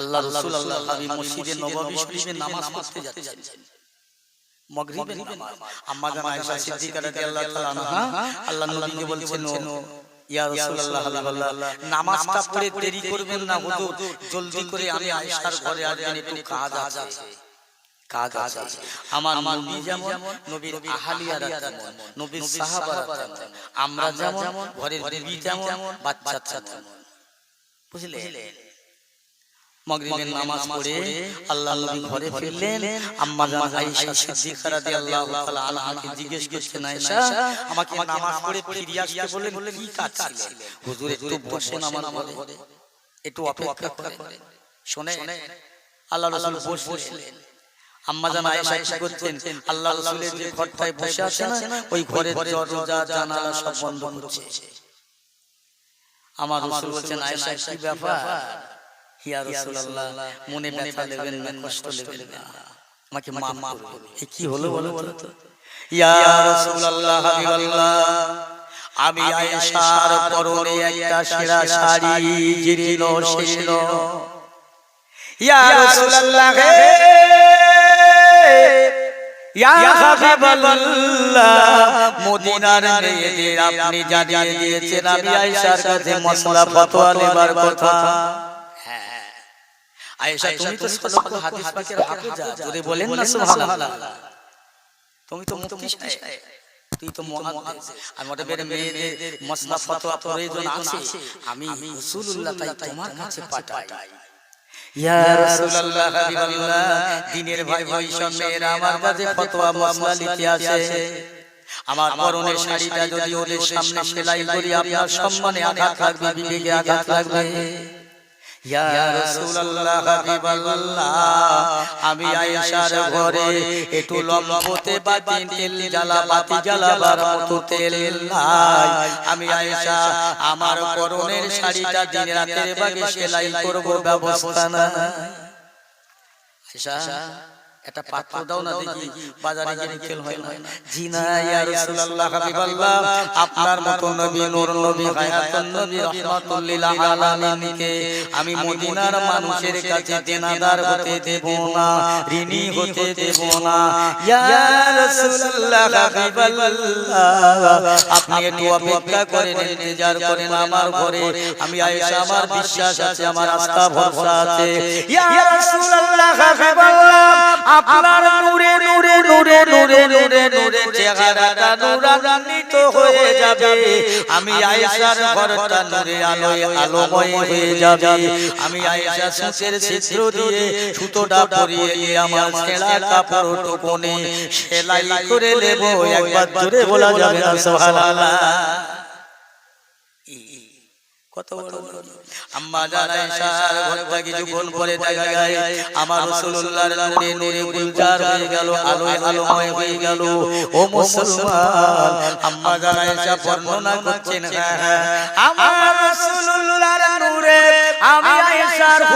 আল্লাহ রাসূল আল্লাহ হাবিব মসজিদে নববী শরীফে নামাজ পড়তে যাচ্ছেন। মাগরিবের নামাজ। আম্মা জান আয়েশা সিদ্দিকা রাদিয়াল্লাহু তাআলা আনহা। আল্লাহ নবীকে বলছেন ইয়া রাসূলুল্লাহ হাবিবাল্লাহ নামাজটা পড়ে দেরি করবেন না হুজুর। জলদি করে আমি আয়েশার ঘরে আসবেন একটু কাজ আছে। কাজ আছে। আমার নবী যেমন নবীর আহালিয়ারা তেমন নবীর সাহাবারা তেমন। আমরা যেমন ঘরের বিবি যেমন বাচ্চা তেমন বুঝলে মাগরিবের নামাজ পড়ে আল্লাহ নবী ঘরে ফিরলেন। আম্মা জান আয়েশা সিদ্দিকা রাদিয়াল্লাহু তাআলা আনহাকে জিজ্ঞেস করছেন আয়েশা আমাকে নামাজ পড়ে আসতে বললেন কি কাজ ছিল? হুজুর একটু বসেন আমার ঘরে একটু অপেক্ষা করেন শুনে আল্লাহ রাসূল বসলেন। আম্মা জান আয়েশা কি করতেন আল্লাহ রাসূলের যে ঘরটায় বসে আছে না ওই ঘরের দরজা জানালা সব বন্ধ করছে। আমার রাসূল বলছেন আয়েশা কি ব্যাপার ইয়া রাসূলুল্লাহ মনে ব্যথা নেবেন না কষ্ট নেবেন না। আমাকে মাফ করুন। এ কি হলো বলো বলো তো? ইয়া রাসূলুল্লাহ হাবিবাল্লাহ আমি আয়েশার পরনে একটা সেরা শাড়ি জিরিল ছিল ইয়া রাসূলুল্লাহ হে। ইয়া হাবিবাল্লাহ মদিনার মেয়েদের আপনি জানিয়ে দিয়েছেন আমি আয়েশার কাছে মশলা ফতোয়া নেবার কথা। আয়েশা তুমি তো সলক হাদিস পাকের হাফেজা জোরে বলেন না সুবহানাল্লাহ। তুমি তো মুফতি সাহেব তুই তো মুহাদ্দিস আর মোটাবের মেয়েদের মশলা ফতোয়া প্রয়োজন আছে। আমি রাসূলুল্লাহ তাই তোমার কাছে পাঠাই। ইয়া রাসূলুল্লাহ হাবিবাল্লাহ দিনের ভাই ভাই সব মেয়েরা আমার কাছে ফতোয়া মশলা আসে আমার পরনের শাড়িটা যদি ওদের সামনে সেলাই করি আপনার সম্মানে আঘাত লাগবে বিবেকে আঘাত লাগবে। আমি আয়েশার ঘরে একটু লম্বতে বাতি তেল জ্বালা বাতি জ্বালাবার মতো তেল নাই। আমি আয়েশা আমার পরনের শাড়িটা দিন রাতের বাগে সেলাই করব ব্যবস্থা না আয়েশা একটা পাত্র দাও না দেখি বাজারে গিয়ে তেল হয় না। জি না। ইয়া রাসূলুল্লাহ হাবিবাল্লাহ আপনার মতো নবী নূর নবী হায়াতুন নবী রাহমাতুল লিল আলামিনকে। আমি মদিনার মানুষের কাছে দেনাদার হতে দেব না ঋণী হতে দেব না। ইয়া রাসূলুল্লাহ হাবিবাল্লাহ আপনি একটু অপেক্ষা করেন ইন্তজার করেন আমার ঘরে। আমি আয়েশা আমার বিশ্বাস আছে আমার আস্থা ভরসা আছে। ইয়া রাসূলুল্লাহ হাবিবাল্লাহ আপনার নূরে নূরে নূরে নূরে নূরে নূরে চেহারাটা নূরান্বিত হয়ে যাবে আমি আয়েশার ঘরটা নূরে আলোয় আলোময় হয়ে যাবে আমি আয়েশা সুচের ছিদ্র দিয়ে সুতোটা পরিয়ে নিয়ে আমার ছেঁড়া কাপড় টুকুনে সেলাই করে নেব একবার জোরে বলা যাবে না সুবহানাল্লাহ কত বড় আম্মা জান আয়েশার ঘরটা কিছুক্ষণ পরে দেখা যায় আমার রাসূলুল্লাহর নূরে নূরে গুলজার হয়ে গেল আলোয় আলোময় হয়ে গেল। ও মুসলমান আম্মা জান বর্ণনা করছেন আমার রাসূলুল্লাহর নূরে আমি আয়েশার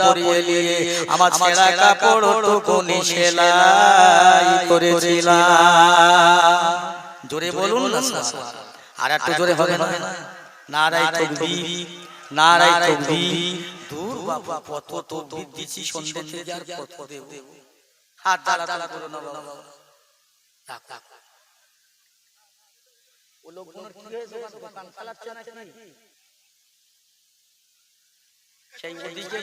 পরিয়ে নিয়ে আমার ছেঁড়া কাপড় টুকুনি সেলাই করেছিলাম। জোরে বলুন না আর একটু জোরে হবে না? নারাই তকবীর নারাই তকবীর দূর বাবা কত তকবীর দিছি সন্ধ্যে থেকে আর কত দেব। হাত দাঁড়া দাঁড়া করো না বাবা। থাক থাক ও লোকগুলোর কি হয়েছে দোকান? চালাচ্ছে নাকি সেই ওদিকে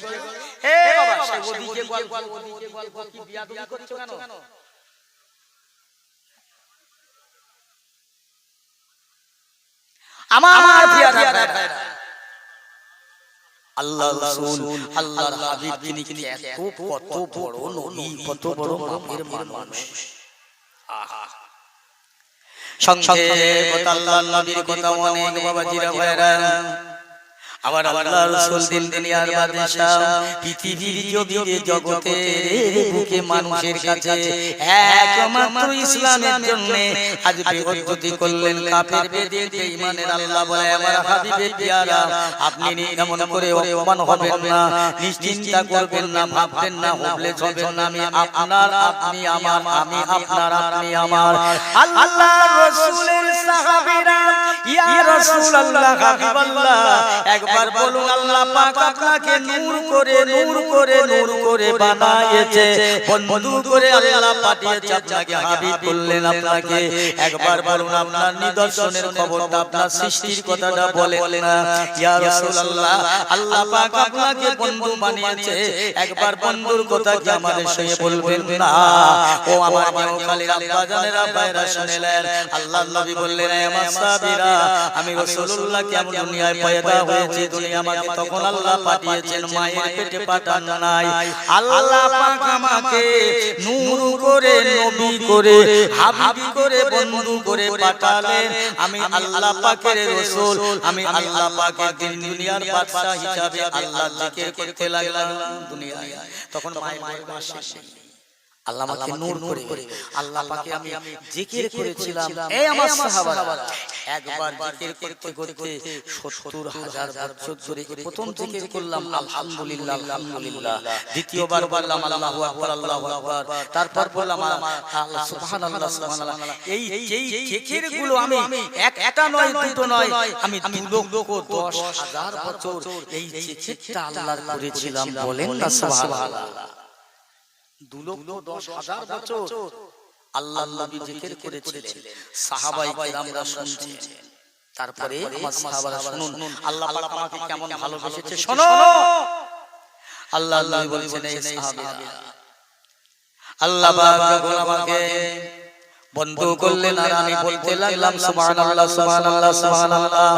হে বাবা সেই ওদিকে গল গল ওদিকে গল গল কি বিয়া দুই করছ কেন? আমার প্রিয় ভাইরা আল্লাহ রাসূল আল্লাহর হাবিব যিনি কিনি এত কত বড় নবী কত বড় মাপের মানুষ। আহা। সংক্ষেপ আল্লাহর নবীর কথা অনেক বাবাজিরা ভাইরা। আবার আল্লাহ রাসূল দিন দুনিয়ার বাদশাহ পৃথিবীর জগতে জগতের বুকে মানুষের কাছে একমাত্র ইসলামের জন্য আজ বেগতি করলেন কাফের বেদিন বেঈমানের আল্লাহ বলে আমার হাবিবে পিয়ারা আপনি এমন করে অপমান হবেন না নিশ্চিন্তা করবেন না ভাববেন না হবলে হবেন না আমি আপনার আপনি আমার আমি আপনার আপনি আমার। আল্লাহ রাসূলের সাহাবীরা ইয়া রাসূলুল্লাহ হাবিবাল্লাহ একবার বলুন, আল্লাহ পাক আপনাকে নূর করে নূর করে নূর করে বানায়েছে। বন্ধু করে আল্লাহ পাঠিয়েছে আপনাকে, হাবিব বললেন আপনাকে। একবার বলুন, আপনার নিদর্শনের খবরটা, আপনার সৃষ্টির কথাটা বলেন না। ইয়া রাসূলুল্লাহ, আল্লাহ পাক আপনাকে বন্ধু বানিয়েছে। একবার বন্ধুর কথা কি আমাদের সঙ্গে বলবেন না? ও আমার মেহকালের আব্বা জানেরা ভাইরা শুনেলেন আল্লাহর নবী বললেন আমার সাহাবীরা, আমি রাসূলুল্লাহ কেমন দুনিয়ায় পয়দা হয়েছে দুনিয়া আমাকে তখন আল্লাহ পাঠিয়েছেন মায়ের পেটে পাঠান নাই। আল্লাহ পাক আমাকে নূর করে নবী করে হাবিবি করে বন্ধু করে পাঠালেন। আমি আল্লাহ পাকের রাসূল আমি আল্লাহ পাকের দিন দুনিয়ার বাদশা হিসাবে আল্লাহ জিকির করতে লাগলাম দুনিয়ায়। তখন মায়ের গর্ভে আসে আল্লাহ আমাকে নূর করে আল্লাহ পাকে আমি জিকির করেছিলাম। এই আমার সাহাবারা একবার জিকির করতে করতে 70 হাজার বছর ধরে প্রথম জিকির করলাম। আলহামদুলিল্লাহ আলহামদুলিল্লাহ। দ্বিতীয়বার বললাম আল্লাহু আকবার আল্লাহু আকবার। তারপর বললাম আল্লাহ সুবহানাল্লাহ সুবহানাল্লাহ এই যেই জিকিরগুলো আমি এক একটা নয় দুটো নয় আমি দু লক্ষ দশ হাজার বছর এই জিকিরটা আল্লাহর করেছিলাম। বলেন না সুবহানাল্লাহ। দু লক্ষ দশ হাজার বছর আল্লাহ নবী জিকির করেছিলেন। সাহাবাই কিরামরা শুনছেন। তারপরে আমার সাহাবারা শুনুন আল্লাহ পাক আমাকে কেমন ভালোবেসেছে শোনো। আল্লাহ নবী বলছেন এই সাহাবীরা আল্লাহ পাক যখন আমাকে বন্ধ করলেন আর আমি বলতে লাগলাম সুবহানাল্লাহ সুবহানাল্লাহ সুবহানাল্লাহ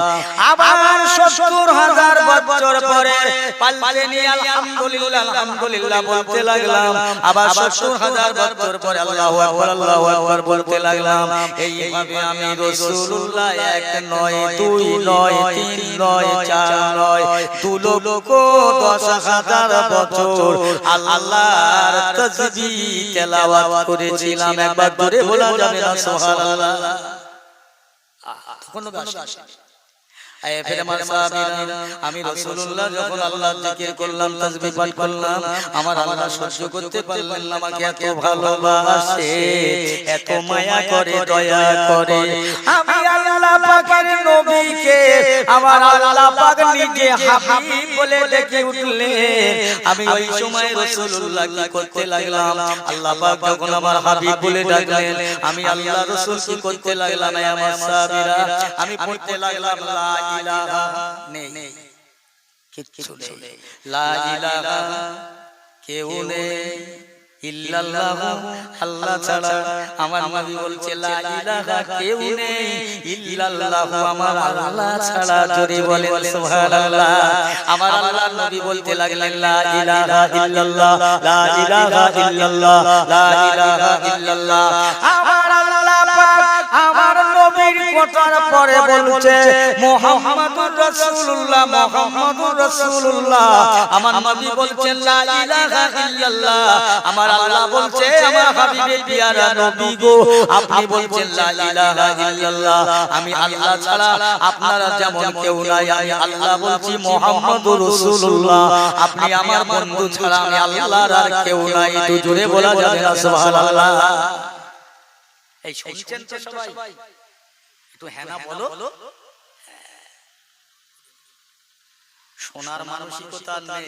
আবার 70 হাজার বছর পরে পাল্টে নিয়ে আলহামদুলিল্লাহ আলহামদুলিল্লাহ বলতে লাগলাম আবার 70 হাজার বছর পরে আল্লাহু আকবার আল্লাহু আকবার বলতে লাগলাম এইভাবে আমি রাসূলুল্লাহ এক নয় দুই নয় তিন নয় চার নয় দু লক্ষ দশ হাজার বছর। আল্লাহর তাসবিহ তেলাওয়াত করেছিলাম একবার ধরে বলা যাবে না সুবহানাল্লাহ। কোনো আসে আয়ে ফিরে আমার সাহাবীরা আমি যখন জিকির করলাম তাসবিহ পাঠ করলাম আমার আল্লাহ সহ্য করতে পারলেন না আমাকে এত ভালোবাসে এত মায়া করে দয়া করে। আমি আল্লাহ পাকের নবীকে আমার আল্লাহ পাক নিজে হাবিব বলে ডেকে উঠলেন। আমি ওই সময় কি করতে লাগলাম? আল্লাহ পাক যখন আমার হাবিব বলে ডাকলেন আমি আল্লাহ রাসূল কি করতে লাগলাম আমার সাহাবীরা আমি পড়তে লাগলাম লা ইলাহা নেই কিচ্ছু নেই লা ইলাহা কেউ নেই ইল্লাল্লাহ আল্লাহ ছাড়া আমার নবী বলছে লা ইলাহা কেউ নেই ইল্লাল্লাহ আমার আল্লাহ ছাড়া জোরে বলেন সুবহানাল্লাহ আমার আল্লাহ নবী বলতে লাগলেন লা ইলাহা ইল্লাল্লাহ লা ইলাহা ইল্লাল্লাহ লা ইলাহা ইল্লাল্লাহ আমার আল্লাহ পাক আমার নবীর কথার পরে বলছে, মুহাম্মাদুর রাসূলুল্লাহ মুহাম্মাদুর রাসূলুল্লাহ। আমার নবী বলছেন লা ইলাহা ইল্লাল্লাহ। আমার আল্লাহ বলছে, আমার হাবিবে পিয়ারা নবী গো। আপনি বলছেন, লা ইলাহা ইল্লাল্লাহ। আমি আল্লাহ ছাড়া আপনারা যেমন কেউ নাই। আমি আল্লাহ বলছি, মুহাম্মাদুর রাসূলুল্লাহ। আপনি আমার বন্ধু ছাড়া আমি আল্লাহর আর কেউ নাই। একটু জোরে বলা যাবে না, সুবহানাল্লাহ। এই শুনছেন তো সবাই? একটু হ্যাঁ না বলো? সোনার মানসিকতা নেই।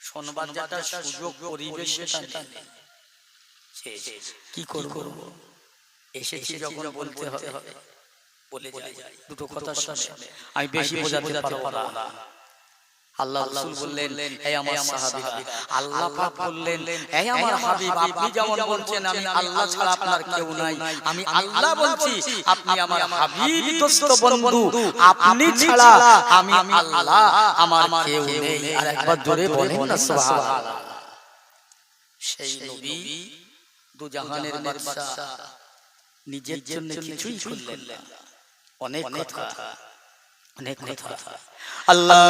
শোনবার যাটা সুযোগ পরিবেশ সেটা নেই। কি করব? এসেছি যখন বলতে হবে। বলে যাই। দুটো কথা শুনে। আমি বেশি বোঝাতে পারব না। আল্লাহ রাসূল বললেন হে আমার সাহাবীরা আল্লাহ পাক বললেন হে আমার হাবিব আপনি যেমন বলছেন আমি আল্লাহ ছাড়া আপনার কেউ নাই। আমি আল্লাহ বলছি আপনি আমার হাবিব দোস্ত বন্ধু। আপনি ছাড়া আমি আল্লাহ আমার কেউ নেই। আর একবার জোরে বলেন না সুবহানাল্লাহ। সেই নবী দু জাহানের বাদশা নিজের জন্য কিছুই করলেন না। অনেক কথা অনেক কথা। আল্লাহ